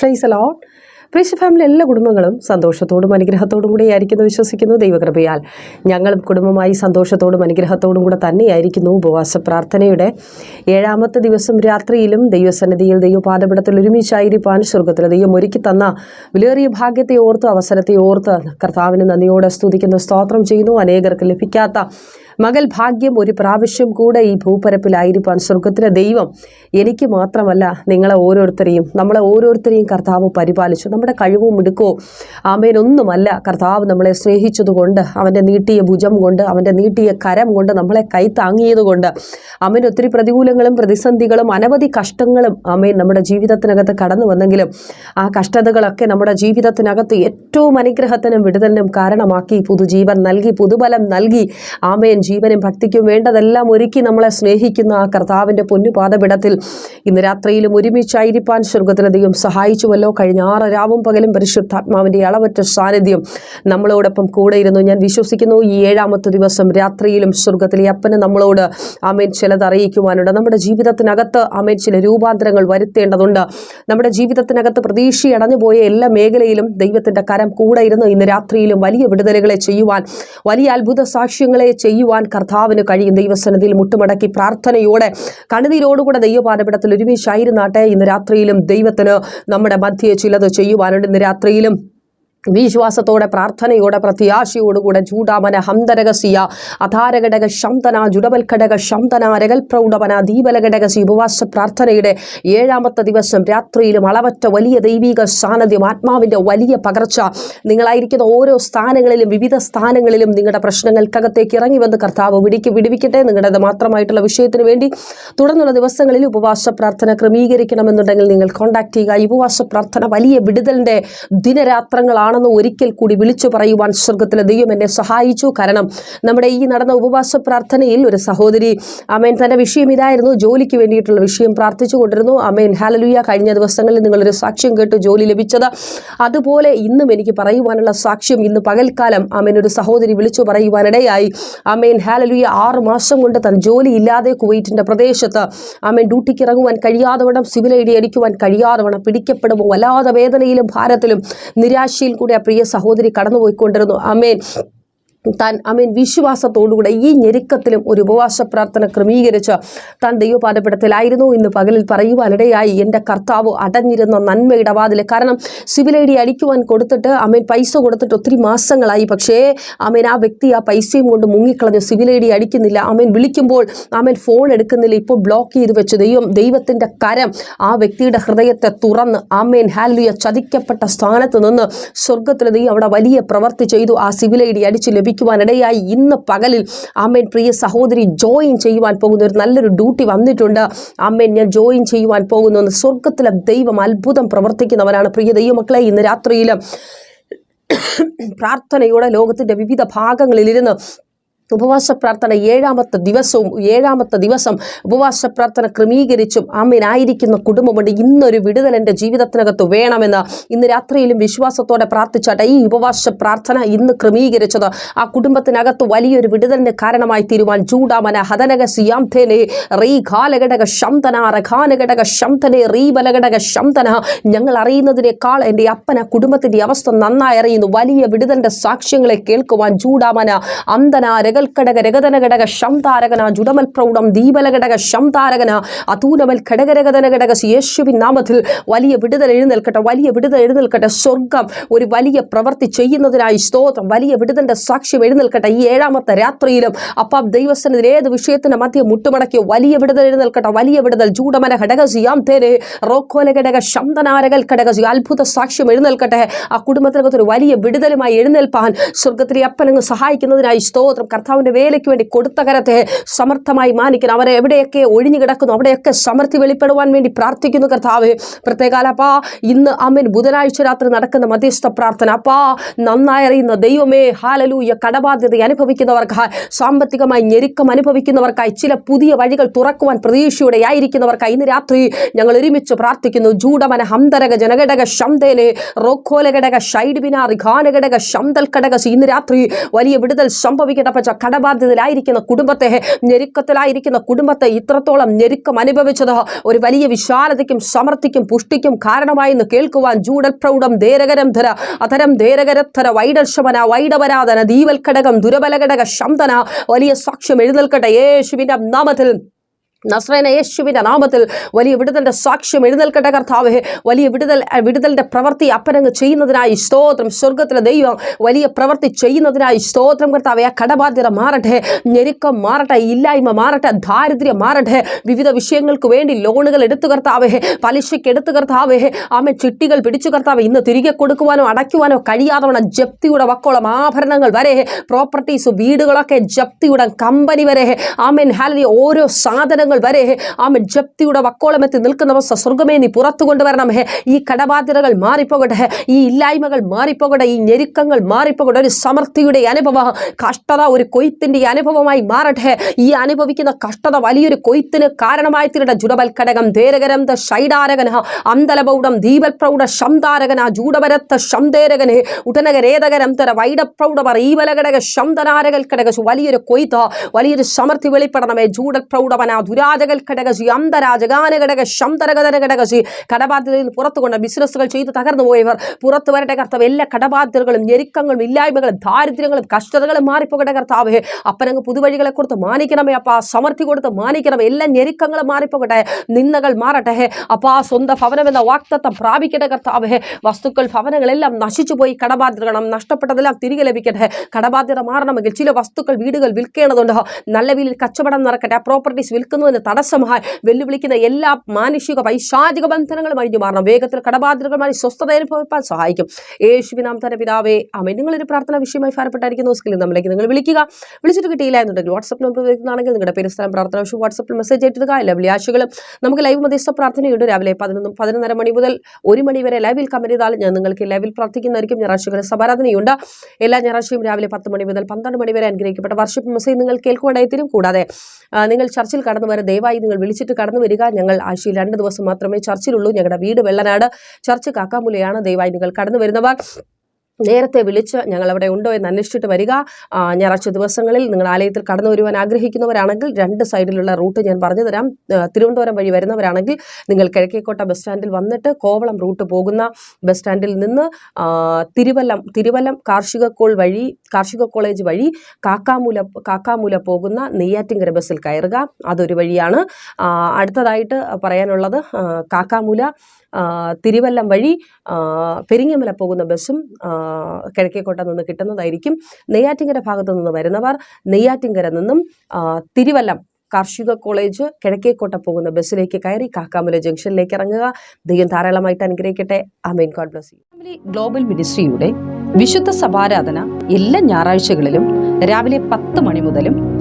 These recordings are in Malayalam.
പ്രൈസ് അലോട്ട് പ്രീശ ഫാമിലി എല്ലാ കുടുംബങ്ങളും സന്തോഷത്തോടും അനുഗ്രഹത്തോടും കൂടെ ആയിരിക്കുന്നു വിശ്വസിക്കുന്നു ദൈവകൃപയാൽ. ഞങ്ങളും കുടുംബമായി സന്തോഷത്തോടും അനുഗ്രഹത്തോടും കൂടെ തന്നെയായിരിക്കുന്നു ഉപവാസ പ്രാർത്ഥനയുടെ ഏഴാമത്തെ ദിവസം രാത്രിയിലും ദൈവസന്നിധിയിൽ ദൈവപാദപീഠത്തിൽ ഒരുമിച്ചായിരിക്കാൻ സ്വർഗത്തിൽ ദൈവം ഒരുക്കി തന്ന വിലേറിയ ഭാഗ്യത്തെ ഓർത്ത് അവസരത്തെ ഓർത്ത് കർത്താവിന് നന്ദിയോടെ സ്തുതിക്കുന്ന സ്തോത്രം ചെയ്യുന്നു. അനേകർക്ക് ലഭിക്കാത്ത മകൾ ഭാഗ്യം ഒരു പ്രാവശ്യം കൂടെ ഈ ഭൂപരപ്പിലായിരിക്കാൻ സ്വർഗത്തിലെ ദൈവം എനിക്ക് മാത്രമല്ല നിങ്ങളെ ഓരോരുത്തരെയും നമ്മളെ ഓരോരുത്തരെയും കർത്താവ് പരിപാലിച്ചു. നമ്മുടെ കഴിവും മിടുക്കോ ആമേനൊന്നുമല്ല കർത്താവ് നമ്മളെ സ്നേഹിച്ചതുകൊണ്ട് അവന്റെ നീട്ടിയ ഭുജം കൊണ്ട് അവന്റെ നീട്ടിയ കരം കൊണ്ട് നമ്മളെ കൈ താങ്ങിയതുകൊണ്ട് അമ്മേൻ ഒത്തിരി പ്രതികൂലങ്ങളും പ്രതിസന്ധികളും അനവധി കഷ്ടങ്ങളും ആമേൻ നമ്മുടെ ജീവിതത്തിനകത്ത് കടന്നു വന്നെങ്കിലും ആ കഷ്ടതകളൊക്കെ നമ്മുടെ ജീവിതത്തിനകത്ത് ഏറ്റവും അനുഗ്രഹത്തിനും വിടുതലിനും കാരണമാക്കി പുതുജീവൻ നൽകി പുതുബലം നൽകി ആമേൻ ജീവനും ഭക്തിക്കും വേണ്ടതെല്ലാം ഒരുക്കി നമ്മളെ സ്നേഹിക്കുന്ന ആ കർത്താവിന്റെ പൊന്നുപാതപിടത്തിൽ ഇന്ന് രാത്രിയിലും ഒരുമിച്ചായിരിക്കാൻ സ്വർഗത്തിലെ ദൈവം സഹായിച്ചുവല്ലോ. കഴിഞ്ഞ ആറ് രാവും പകലും പരിശുദ്ധാത്മാവിന്റെ അളവറ്റ സാന്നിധ്യം നമ്മളോടൊപ്പം കൂടെ ഇരുന്നു ഞാൻ വിശ്വസിക്കുന്നു ഈ ഏഴാമത്തെ ദിവസം രാത്രിയിലും സ്വർഗത്തിലെ അപ്പന് നമ്മളോട് അമേൻ ചിലത് അറിയിക്കുവാനുണ്ട്. നമ്മുടെ ജീവിതത്തിനകത്ത് അമേൻ ചില രൂപാന്തരങ്ങൾ വരുത്തേണ്ടതുണ്ട്. നമ്മുടെ ജീവിതത്തിനകത്ത് പ്രതീക്ഷയടഞ്ഞു പോയ എല്ലാ മേഖലയിലും ദൈവത്തിന്റെ കരം കൂടെ ഇരുന്ന് ഇന്ന് രാത്രിയിലും വലിയ വിടുതലുകളെ ചെയ്യുവാൻ വലിയ അത്ഭുത സാക്ഷ്യങ്ങളെ ചെയ്യുവാൻ കർത്താവിന് കഴിയും. ദൈവസന്നിധിയിൽ മുട്ടുമടക്കി പ്രാർത്ഥനയോടെ കണ്ണുനീരോടുകൂടെ ദൈവപാദപീഠത്തിൽ ഒരുമിച്ചായിരുന്നാട്ടെ. ഇന്ന് രാത്രിയിലും ദൈവത്തിന് നമ്മുടെ മധ്യയെ ചിലത് ചെയ്യുവാനുണ്ട്. ഇന്ന് രാത്രിയിലും വിശ്വാസത്തോടെ പ്രാർത്ഥനയോടെ പ്രത്യാശയോടുകൂടെ ചൂടാമന ഹന്തരകസിയ അധാരഘടക ശന്തന ജുഡവൽഘടക ശന്തന രകൽ പ്രൗഢവന ദീപലഘടകസി ഉപവാസ പ്രാർത്ഥനയുടെ ഏഴാമത്തെ ദിവസം രാത്രിയിലും അളവറ്റ വലിയ ദൈവിക സാന്നിധ്യം ആത്മാവിന്റെ വലിയ പകർച്ച. നിങ്ങളായിരിക്കുന്ന ഓരോ സ്ഥാനങ്ങളിലും വിവിധ സ്ഥാനങ്ങളിലും നിങ്ങളുടെ പ്രശ്നങ്ങൾക്കകത്തേക്ക് ഇറങ്ങി വന്ന് കർത്താവ് വിടിക്ക് വിടിവിക്കട്ടെ. നിങ്ങളുടേത് മാത്രമായിട്ടുള്ള വിഷയത്തിന് വേണ്ടി തുടർന്നുള്ള ദിവസങ്ങളിൽ ഉപവാസ പ്രാർത്ഥന ക്രമീകരിക്കണമെന്നുണ്ടെങ്കിൽ നിങ്ങൾ കോൺടാക്ട് ചെയ്യുക. ഉപവാസ പ്രാർത്ഥന വലിയ വിടുതലിന്റെ ദിനരാത്രങ്ങളാണെന്ന് ഒരിക്കൽ കൂടി വിളിച്ചു പറയുവാൻ സ്വർഗത്തിലെ ദൈവം എന്നെ സഹായിച്ചു. കാരണം നമ്മുടെ ഈ നടന്ന ഉപവാസ പ്രാർത്ഥനയിൽ ഒരു സഹോദരി അമേൻ തന്റെ വിഷയം ഇതായിരുന്നു. ജോലിക്ക് വേണ്ടിയിട്ടുള്ള വിഷയം പ്രാർത്ഥിച്ചു കൊണ്ടിരുന്നു അമേൻ ഹാലലുയ കഴിഞ്ഞ ദിവസങ്ങളിൽ നിങ്ങളൊരു സാക്ഷ്യം കേട്ടു ജോലി ലഭിച്ചത്. അതുപോലെ ഇന്നും എനിക്ക് പറയുവാനുള്ള സാക്ഷ്യം ഇന്ന് പകൽക്കാലം അമേൻ ഒരു സഹോദരി വിളിച്ചു പറയുവാനിടയായി. അമേൻ ഹാലലുയ ആറ് മാസം കൊണ്ട് തന്നെ ജോലി ഇല്ലാതെ കുവൈറ്റിന്റെ പ്രദേശത്ത് അമേൻ ഡ്യൂട്ടിക്ക് ഇറങ്ങുവാൻ കഴിയാതെ വണ്ണം സിവിൽ ഐ ഡി അടിക്കുവാൻ കഴിയാതെ വണ്ണം പിടിക്കപ്പെടുമ്പോൾ വല്ലാതെ വേദനയിലും ഭാരത്തിലും നിരാശയിൽ കൂടി ആ പ്രിയ സഹോദരി കടന്നുപോയിക്കൊണ്ടിരുന്നു. അമേൻ താൻ അമീൻ വിശ്വാസത്തോടുകൂടെ ഈ ഞെരുക്കത്തിലും ഒരു ഉപവാസ പ്രാർത്ഥന ക്രമീകരിച്ച് താൻ ദൈവപാദപീഠത്തിലായിരുന്നു. ഇന്ന് പകലിൽ പറയുവാനിടയായി എന്റെ കർത്താവ് അടഞ്ഞിരുന്ന നന്മയുടെ വാതിൽ കാരണം സിവിൽ ഐ ഡി അടിക്കുവാൻ കൊടുത്തിട്ട് അമീൻ പൈസ കൊടുത്തിട്ട് ഒത്തിരി മാസങ്ങളായി. പക്ഷേ അമീൻ ആ വ്യക്തി ആ പൈസയും കൊണ്ട് മുങ്ങിക്കളഞ്ഞു സിവിൽ ഐ ഡി അടിക്കുന്നില്ല. അമീൻ വിളിക്കുമ്പോൾ അമീൻ ഫോൺ എടുക്കുന്നില്ല. ഇപ്പോൾ ബ്ലോക്ക് ചെയ്ത് വെച്ച് ദൈവം ദൈവത്തിന്റെ കരം ആ വ്യക്തിയുടെ ഹൃദയത്തെ തുറന്ന് അമീൻ ഹാലുയ ചതിക്കപ്പെട്ട സ്ഥാനത്ത് നിന്ന് സ്വർഗത്തിലെ ദൈവം അവിടെ വലിയ പ്രവർത്തി ചെയ്തു. ആ സിവിൽ ഐ ഡി അടിച്ച് ലഭിക്കുവാനിടയായി ഇന്ന് പകലിൽ ആമേൻ പ്രിയ സഹോദരി ജോയിൻ ചെയ്യുവാൻ പോകുന്ന ഒരു നല്ലൊരു ഡ്യൂട്ടി വന്നിട്ടുണ്ട്. ആമേൻ ഞാൻ ജോയിൻ ചെയ്യുവാൻ പോകുന്നു സ്വർഗത്തിലെ ദൈവം അത്ഭുതം പ്രവർത്തിക്കുന്നവരാണ് പ്രിയ ദൈവമക്കളെ. ഇന്ന് രാത്രിയിൽ പ്രാർത്ഥനയോടെ ലോകത്തിന്റെ വിവിധ ഭാഗങ്ങളിലിരുന്ന് ഉപവാസ പ്രാർത്ഥന ഏഴാമത്തെ ദിവസവും ഏഴാമത്തെ ദിവസം ഉപവാസ പ്രാർത്ഥന ക്രമീകരിച്ചും അമ്മനായിരിക്കുന്ന കുടുംബമുണ്ട്. ഇന്നൊരു വിടുതൽ എന്റെ ജീവിതത്തിനകത്ത് വേണമെന്ന് ഇന്ന് രാത്രിയിലും വിശ്വാസത്തോടെ പ്രാർത്ഥിച്ചാട്ടെ. ഈ ഉപവാസ പ്രാർത്ഥന ഇന്ന് ക്രമീകരിച്ചത് ആ കുടുംബത്തിനകത്ത് വലിയൊരു വിടുതലിന് കാരണമായി തീരുവാൻ ചൂടാമന ഹതനക സിയാംതേനെ റീ ഘാലഘടക ശംതന റഖാനഘടക ശംതനെ റീ ബലഘടക ശംതന. ഞങ്ങൾ അറിയുന്നതിനേക്കാൾ എന്റെ അപ്പന കുടുംബത്തിന്റെ അവസ്ഥ നന്നായി അറിയുന്നു. വലിയ വിടുതലിന്റെ സാക്ഷ്യങ്ങളെ കേൾക്കുവാൻ ചൂടാമന അന്തന രകൽക്കടക രഗതന ഘടക ശംതാരകന ജുഡമൽ പ്രൗഢം ദീപലഘടക ശംതാരകന അതൂനമൽ ഘടകരഗതന ഘടക യേശുവിൻ നാമത്തിൽ വലിയ വിടുതൽ എഴുന്നേൽക്കട്ടെ വലിയ വിടുതൽ എഴുന്നേൽക്കട്ടെ. സ്വർഗം ഒരു വലിയ പ്രവൃത്തി ചെയ്യുന്നതിനായി സ്തോത്രം വലിയ വിടുതലിന്റെ സാക്ഷ്യം എഴുന്നേൽക്കട്ടെ. ഈ ഏഴാമത്തെ രാത്രിയിലും അപ്പം ദൈവസ്ഥനിൽ ഏത് വിഷയത്തിന് മധ്യ മുട്ടുമടക്കിയോ വലിയ വിടുതൽ എഴുന്നേൽക്കട്ടെ വലിയ വിടുതൽ. ജൂഡമന ഘടകസിയാം തേരെ റോക്കോല ഘടക ശംതനാരകൽ ഘടകസി അത്ഭുത സാക്ഷ്യം എഴുന്നേൽക്കട്ടെ. ആ കുടുംബത്തിനകത്ത് ഒരു വലിയ വിടുതലുമായി എഴുന്നേൽപ്പാൻ സ്വർഗത്തിലെ അപ്പനങ്ങ് സഹായിക്കുന്നതിനായി സ്തോത്രം. കർത്താവിന്റെ വേലയ്ക്ക് വേണ്ടി കൊടുത്ത കരത്തെ സമർത്ഥമായി മാനിക്കണം അവരെ എവിടെയൊക്കെ ഒഴിഞ്ഞു കിടക്കുന്നു അവിടെയൊക്കെ സമൃദ്ധി വെളിപ്പെടുവാൻ വേണ്ടി പ്രാർത്ഥിക്കുന്നു കർത്താവ്. പ്രത്യേകാലപ്പാ ഇന്ന് അമ്മൻ ബുധനാഴ്ച രാത്രി നടക്കുന്ന മധ്യസ്ഥ പ്രാർത്ഥന. അപ്പാ നന്നായി അറിയുന്ന ദൈവമേ ഹാലലൂയ കടബാധ്യത അനുഭവിക്കുന്നവർക്ക് സാമ്പത്തികമായി ഞെരുക്കം അനുഭവിക്കുന്നവർക്കായി ചില പുതിയ വഴികൾ തുറക്കുവാൻ പ്രതീക്ഷയോടെ ആയിരിക്കുന്നവർക്കായി ഇന്ന് രാത്രി ഞങ്ങൾ ഒരുമിച്ച് പ്രാർത്ഥിക്കുന്നു. ജൂഡമന ഹംതരക ജനഘടക ശംതേനെ റോഖോലഘടക ഷൈഡ് ബിനാറി ഘാനഘടക ശംതൽ ഘടക ഇന്ന് രാത്രി വലിയ വിടുതൽ സംഭവിക്കട്ടെ പച്ച കടബാധ്യതയിലായിരിക്കുന്ന കുടുംബത്തെ ഞെരുക്കത്തിലായിരിക്കുന്ന കുടുംബത്തെ ഇത്രത്തോളം ഞെരുക്കം അനുഭവിച്ചത് ഒരു വലിയ വിശാലതയ്ക്കും സമൃദ്ധിക്കും പുഷ്ടിക്കും കാരണമായി എന്ന് കേൾക്കുവാൻ ജൂഡൽ പ്രൗഢം ധേരകരം ധര അധരം ധേരകരത്തര വൈഡർശമന വൈഡവരാധന ദീവൽഘടകം ദുരബലഘടക ശബ്ദന വലിയ സാക്ഷ്യം എഴുന്നേൽക്കട്ടെ യേശുവിന്റെ നാമത്തിൽ. നസ്രേന യേശുവിന്റെ നാമത്തിൽ വലിയ വിടുതലിന്റെ സാക്ഷ്യം എഴുന്നേൽക്കട്ടെ കർത്താവേ. വലിയ വിടുതൽ വിടുതലിന്റെ പ്രവൃത്തി അപ്പനങ്ങ് ചെയ്യുന്നതിനായി സ്തോത്രം. സ്വർഗത്തിലെ ദൈവം വലിയ പ്രവൃത്തി ചെയ്യുന്നതിനായി സ്തോത്രം കർത്താവേ. ആ കടബാധ്യത മാറട്ടെ ഞെരുക്കം മാറട്ടെ ഇല്ലായ്മ മാറട്ടെ ദാരിദ്ര്യം മാറട്ടെ. വിവിധ വിഷയങ്ങൾക്ക് വേണ്ടി ലോണുകൾ എടുത്തു കർത്താവേ പലിശയ്ക്ക് എടുത്തു കർത്താവേ. ആമെ ചിട്ടികൾ പിടിച്ചു കർത്താവേ ഇന്ന് തിരികെ കൊടുക്കുവാനോ അടയ്ക്കുവാനോ കഴിയാത്തവണ ജപ്തിയുടെ വക്കോളം ആഭരണങ്ങൾ വരെ പ്രോപ്പർട്ടീസ് വീടുകളൊക്കെ ജപ്തിയുടെ കമ്പനി വരെ. ആമൻ ഹാലി ഓരോ സാധനങ്ങൾ വരെ ആമൻ ജപ്തിയുടെ വക്കോളമെത്തി നിൽക്കുന്നവ സ്വർഗമേ നീ പുറത്തു കൊണ്ടുവരണം ഹേ ഈ കടബാധ്യതകൾ മാറിപ്പോകട്ടെ ഈ ഇല്ലായ്മകൾ മാറിപ്പോകട്ടെ ഈ ഞെരുക്കങ്ങൾ മാറിപ്പോകട്ടെ ഒരു സമൃദ്ധിയുടെ അനുഭവം കഷ്ടത ഒരു കൊയ്ത്തിന്റെ അനുഭവമായി മാറട്ടെ ഈ അനുഭവിക്കുന്ന കഷ്ടത വലിയൊരു കൊയ്ത്തിന് കാരണമായി തീരട്ടെ. ജുഡബൽക്കടകം ധേരകരം ദ ഷൈഡാരകന അന്തലപൗഡം ദീപൽപ്രൗഢ ശംദാരകന ജൂഡവരത്ത ശംദേരകനെ ഉടനകരേതകരം തര വൈഡപ്രൗഢവർ ഈവലഘടക ശംദനാരകൽ കടക വലിയൊരു കൊയ്ത്ത് വലിയൊരു സമൃദ്ധി വെളിപ്പെടണമേ ജൂഡൽ പ്രൗഢവന ദുരാജകൽ ഘടകശി അന്തരാജഗാന ഘടക ശംതരകതര ഘടകശി കടബാധ്യതയിൽ നിന്ന് പുറത്തു കൊണ്ട് ബിസിനസ്സുകൾ ചെയ്ത് തകർന്നു പോയവർ. പുറത്തു വരട്ടെ കർത്താവ് എല്ലാ കടബാധ്യതകളും ഞെരുക്കങ്ങളും ഇല്ലായ്മകളും ദാരിദ്ര്യങ്ങളും കഷ്ടതകളും മാറിപ്പോകട്ടെ കർത്താവേ. അപ്പനങ്ങ് പുതുവഴികളെ കൊടുത്ത് മാനിക്കണമേ അപ്പാ. സമൃദ്ധി കൊടുത്ത് മാനിക്കണമേ എല്ലാ ഞെരുക്കങ്ങളും മാറിപ്പോകട്ടെ. നിന്ദകൾ മാറട്ടെ. അപ്പാ സ്വന്തം എന്ന വാക്തത്വം പ്രാപിക്കട്ടെ കർത്താവേ. വസ്തുക്കൾ ഭവനങ്ങളെല്ലാം നശിച്ചു പോയി കടബാധ്യതകളും നഷ്ടപ്പെട്ടതെല്ലാം തിരികെ ലഭിക്കട്ടെ. കടബാധ്യത മാറണമെങ്കിൽ ചില വസ്തുക്കൾ വീടുകൾ വിൽക്കേണ്ടതുണ്ട്. നല്ല വീലിൽ കച്ചവടം നടക്കട്ടെ. പ്രോപ്പർട്ടീസ് വിൽക്കുന്നതിന് തടസ്സമായി വെല്ലുവിളിക്കുന്ന എല്ലാ മാനുഷിക പൈശാചിക ബന്ധനങ്ങളും അഴിഞ്ഞു മാറണം. വേഗത്തിൽ കടബാധ്യതകളുമായി സ്വസ്ഥത അനുഭവിക്കാൻ സഹായിക്കും. യേശുവിനാം തന്നെ പിതാവേ അമ്മ നിങ്ങളൊരു പ്രാർത്ഥന വിഷയമായി ഫലപ്പെട്ടായിരിക്കുന്ന സ്കില്ലിൽ നമ്മളിലേക്ക് നിങ്ങൾ വിളിക്കുക. വിളിച്ചിട്ട് കിട്ടിയില്ല എന്നുണ്ടെങ്കിൽ വാട്സപ്പ് നമ്പർ ഉപയോഗിക്കുന്നതാണെങ്കിൽ നിങ്ങളുടെ പേര് സ്ഥലം പ്രാർത്ഥന വിഷയം വാട്സപ്പിൽ മെസ്സേജ് ഏറ്റെടുക്കുക എല്ലാ വെള്ളിയാഴ്ചകളും നമുക്ക് ലൈവ് മധ്യസ്ഥ പ്രാർത്ഥനയുണ്ട്. രാവിലെ പതിനൊന്നും പതിനൊന്നര മണി മുതൽ ഒരു മണി വരെ ലൈവിൽ കമന്റ് ഞാൻ നിങ്ങൾക്ക് ലൈവിൽ പ്രാർത്ഥിക്കുന്നതായിരിക്കും. ഞായറാഴ്ചകളിൽ സമാരാധനയുണ്ട്. എല്ലാ ഞായറാഴ്ചയും രാവിലെ പത്ത് മണി മുതൽ പന്ത്രണ്ട് മണി വരെ അനുഗ്രഹിക്കപ്പെട്ട വർഷിപ്പ് മെസ്സേജ് നിങ്ങൾ കേൾക്കുവാനായി തരും. കൂടാതെ നിങ്ങൾ ചർച്ചിൽ കടന്നു വരെ ദയവായി നിങ്ങൾ വിളിച്ചിട്ട് കടന്നു വരിക. ഞങ്ങൾ ആഴ്ചയിൽ രണ്ട് ദിവസം മാത്രമേ ചർച്ചിലുള്ളൂ. ഞങ്ങളുടെ വീട് വെള്ളനാട്. ചർച്ച് കാക്കാമുലയാണ്. ദയവായി നിങ്ങൾ കടന്നു വരുന്നവർ നേരത്തെ വിളിച്ച് ഞങ്ങൾ അവിടെ ഉണ്ടോ എന്ന് അന്വേഷിച്ചിട്ട് വരിക. ഞായറാഴ്ച ദിവസങ്ങളിൽ നിങ്ങൾ ആലയത്തിൽ കടന്നു വരുവാൻ ആഗ്രഹിക്കുന്നവരാണെങ്കിൽ രണ്ട് സൈഡിലുള്ള റൂട്ട് ഞാൻ പറഞ്ഞു തരാം. തിരുവനന്തപുരം വഴി വരുന്നവരാണെങ്കിൽ നിങ്ങൾ കിഴക്കേക്കോട്ട ബസ് സ്റ്റാൻഡിൽ വന്നിട്ട് കോവളം റൂട്ട് പോകുന്ന ബസ് സ്റ്റാൻഡിൽ നിന്ന് തിരുവല്ലം തിരുവല്ലം കാർഷിക കോൾ വഴി കാർഷിക കോളേജ് വഴി കാക്കാമൂല കാക്കാമൂല പോകുന്ന നെയ്യാറ്റിങ്കര ബസ്സിൽ കയറുക. അതൊരു വഴിയാണ്. അടുത്തതായിട്ട് പറയാനുള്ളത് കാക്കാമൂല തിരുവല്ലം വഴി പെരിങ്ങമല പോകുന്ന ബസ്സും കിഴക്കേക്കോട്ട നിന്ന് കിട്ടുന്നതായിരിക്കും. നെയ്യാറ്റിങ്കര ഭാഗത്തു നിന്ന് വരുന്നവർ നെയ്യാറ്റിങ്കര നിന്നും തിരുവല്ലം കാർഷിക കോളേജ് കിഴക്കേക്കോട്ട പോകുന്ന ബസ്സിലേക്ക് കയറി കാക്കാമല ജംഗ്ഷനിലേക്ക് ഇറങ്ങുക. ദൈവം ധാരാളമായിട്ട് അനുഗ്രഹിക്കട്ടെ. അമീൻ ഗോഡ് ബ്ലസ് ഫാമിലി ഗ്ലോബൽ മിനിസ്ട്രിയുടെ വിശുദ്ധ സഭാരാധന എല്ലാ ഞായറാഴ്ചകളിലും രാവിലെ പത്ത് മണി മുതലും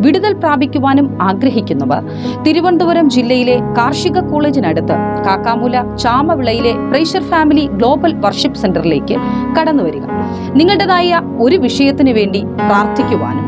വിടുതൽ പ്രാപിക്കുവാനും ആഗ്രഹിക്കുന്നവർ. തിരുവനന്തപുരം ജില്ലയിലെ കാർഷിക കോളേജിനടുത്ത് കാക്കാമൂല ചാമവിളയിലെ പ്രേഷർ ഫാമിലി ഗ്ലോബൽ വർഷിപ്പ് സെന്ററിലേക്ക് കടന്നുവരിക. നിങ്ങളുടേതായ ഒരു വിഷയത്തിനു വേണ്ടി പ്രാർത്ഥിക്കുവാനും